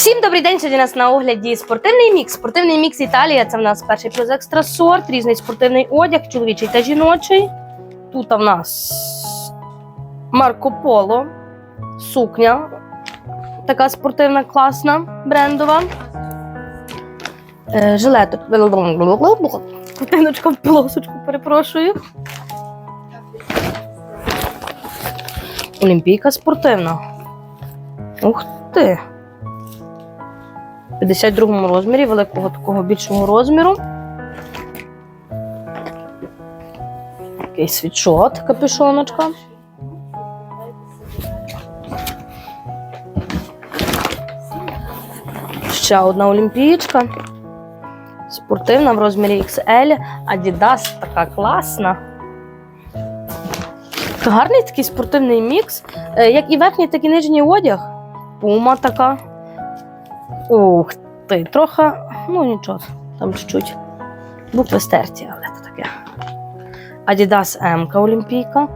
Всім добрий день. Сьогодні у нас на огляді спортивний мікс. Спортивний мікс Італія. Це в нас перший плюс екстра сорт, різний спортивний одяг, чоловічий та жіночий. Тут в нас Марко Поло, сукня. Така спортивна, класна, брендова. Е, Жилеток. Кутиночка в полосочку, перепрошую. Олімпійка спортивна. Ух ти! В 52 розмірі, великого такого більшого розміру. Такий світшот, капюшоночка. Ще одна олімпієчка. Спортивна в розмірі XL. Adidas така класна. Гарний такий спортивний мікс. Е, Як і верхній, так і нижній одяг. Пума така. Ух ти, трохи, ну нічого, там чуть-чуть. Букви стерті, але це таке. Adidas M Олімпійка.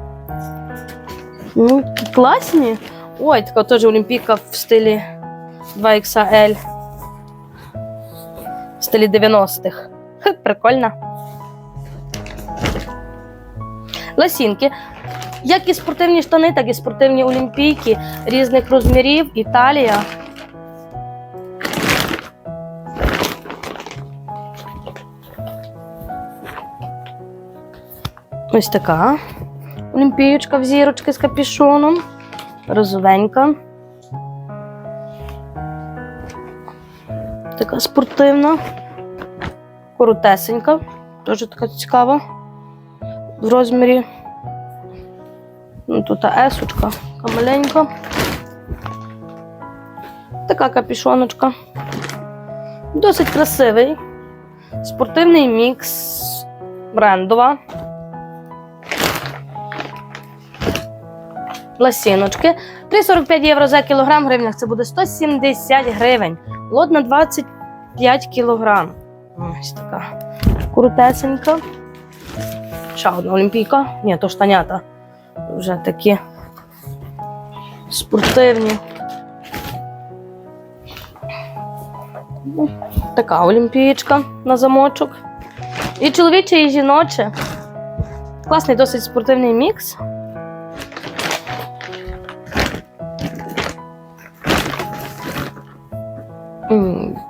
Ну, класні. Ой, така теж Олімпійка в стилі 2XL. В стилі 90-х. Хе, Прикольно. Лосінки. Як і спортивні штани, так і спортивні олімпійки різних розмірів. Італія. Ось така. Олімпієчка в зірочки з капюшоном. Розовенька. Така спортивна. Коротесенька. Теж така цікава. В розмірі. Ну, тут есочка, така маленька. Така капюшоночка. Досить красивий. Спортивний мікс. Брендова. Ласіночки. 3,45 євро за кілограм в гривнях. Це буде 170 гривень. Лот на 25 кілограм. Ось така. Крутесенька. Ще одна олімпійка. Ні, то штанята. Вже такі спортивні. Така олімпієчка на замочок. І чоловіче, і жіноче. Класний досить спортивний мікс.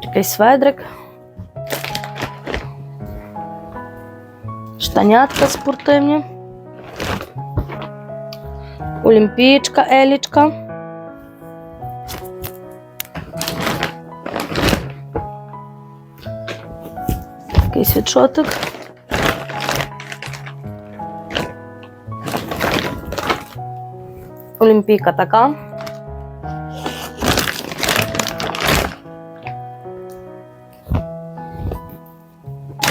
Такий сведрик. Штанятка спортивні. Олімпієчка, елічка. Такий світшотик. Олімпійка така.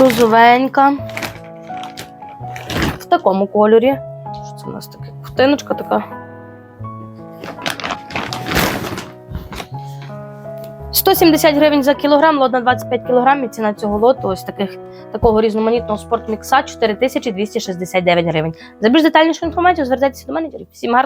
Розовенька. В такому кольорі. Що це у нас таке? Ковтиночка така. 170 гривень за кілограм, лот на 25 кілограмів. Ціна цього лоту, ось таких такого різноманітного спортмікса 4269 гривень. За більш детальнішу інформацію звертайтеся до мене. Всім гарного.